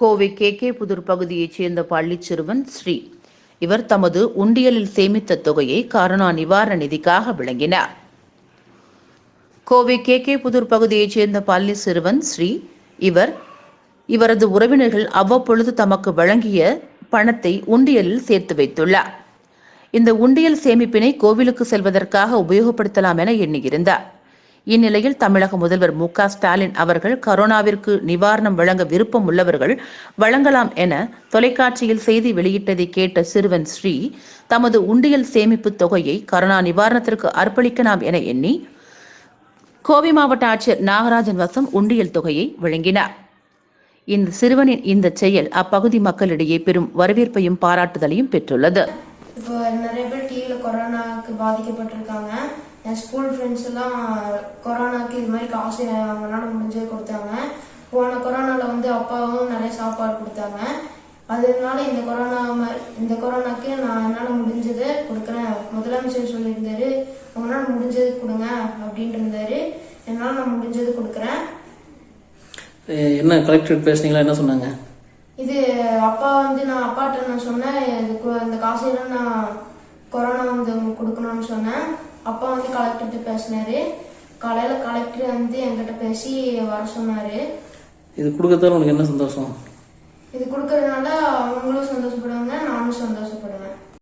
Kovai K K Pudur பகுதியைச் சேர்ந்த பள்ளி சிறுவன் ஸ்ரீ. இவர் தமது உண்டியலில் சேமித்த தொகையை கருணா நிவாரண நிதிக்காக விளங்கினார். கோவை கே கே புதூர் பகுதியைச் சேர்ந்த பள்ளி சிறுவன் ஸ்ரீ. இவர் இவரது உறவினர்கள் அவ்வப்பொழுது தமக்கு வழங்கிய பணத்தை உண்டியலில் சேர்த்து வைத்துள்ளார். இந்த உண்டியல் சேமிப்பினை கோவிலுக்கு செல்வதற்காக உபயோகப்படுத்தலாம் என எண்ணியிருந்தார். இந்நிலையில் தமிழக முதல்வர் மு ஸ்டாலின் அவர்கள் கரோனாவிற்கு நிவாரணம் வழங்க விருப்பம் உள்ளவர்கள் வழங்கலாம் என தொலைக்காட்சியில் செய்தி வெளியிட்டதை கேட்ட சிறுவன் ஸ்ரீ தமது உண்டியல் சேமிப்பு தொகையை கரோனா நிவாரணத்திற்கு அர்ப்பணிக்கலாம் என எண்ணி கோவை மாவட்ட ஆட்சியர் நாகராஜன் வசம் உண்டியல் தொகையை வழங்கினார். இந்த சிறுவனின் இந்த செயல் அப்பகுதி மக்களிடையே பெரும் வரவேற்பையும் பாராட்டுதலையும் பெற்றுள்ளது. இப்போ நிறைய பேர் டிவியில் கொரோனாவுக்கு பாதிக்கப்பட்டிருக்காங்க. என் ஸ்கூல் ஃப்ரெண்ட்ஸ் எல்லாம் கொரோனாக்கு இது மாதிரி காசு அவங்களால முடிஞ்சது கொடுத்தாங்க. போன கொரோனாவில் வந்து அப்பாவும் நிறைய சாப்பாடு கொடுத்தாங்க. அதனால இந்த கொரோனா இந்த கொரோனாக்கு நான் என்னால் முடிஞ்சதை கொடுக்குறேன். முதலமைச்சர் சொல்லியிருந்தாரு உங்களால் முடிஞ்சது கொடுங்க அப்படின்ட்டு இருந்தாரு. என்னால் நான் முடிஞ்சது கொடுக்குறேன். என்ன கலெக்டர் பேசுனீங்களா? என்ன சொன்னாங்க? இது அப்பா வந்து நான் அப்பாட்ட நான் சொன்னேன் இந்த காசையெல்லாம் நான் கொரோனா வந்து கொடுக்கணும்னு சொன்னேன். அப்பா வந்து கலெக்டர்கிட்ட பேசினாரு. காலையில கலெக்டர் வந்து என்கிட்ட பேசி வர சொன்னாரு. இது கொடுக்கறதால உனக்கு என்ன சந்தோஷம்? இது கொடுக்கறதுனால